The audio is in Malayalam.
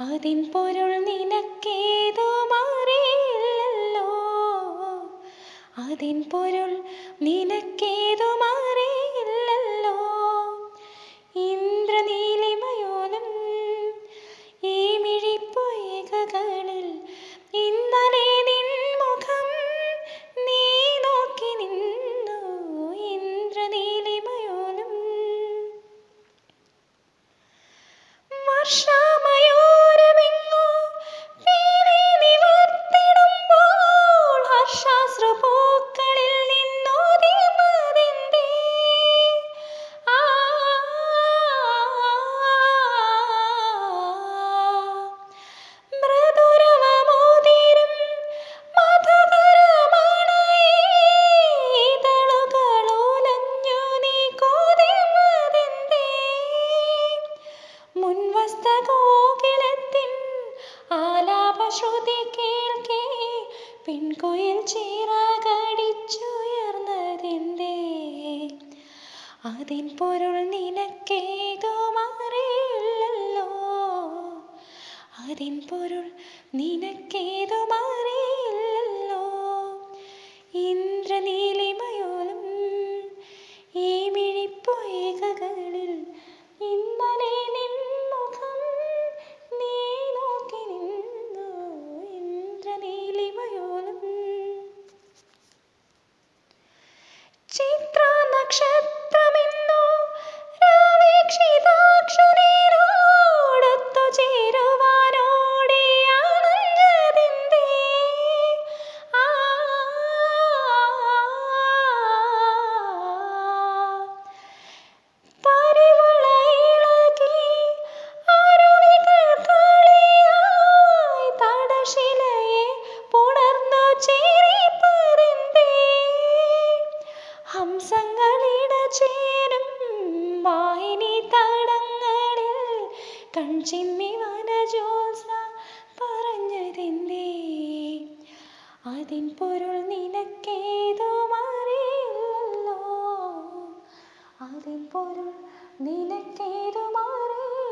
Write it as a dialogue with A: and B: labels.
A: അതിൻ പൊരുൾ നിനക്കേതോ മാറിയില്ലല്ലോ. അതിൻ പൊരുൾ നിനക്കേതും ആലാപശ്രുതി കേൾക്കേ. പെൺകുയിൽ ചീറകടിച്ചുയർന്നതിന്റെ അതിൻ പൊരുൾ നിനക്കേതും മാറിയില്ലല്ലോ. അതിൻ പൊരുൾ നിനക്കേതും അറിയില്ലല്ലോ കടലിട ചേരും വായിനി തടങ്ങളിൽ കൺചിമ്മി വനജോത്സ പറഞ്ഞതെന്തേ? അതിൻ പൊരുൾ നിനക്കേതോ അറിയില്ലല്ലോ അതിൻ പൊരുൾ നിനക്കേതോ അറിയില്ല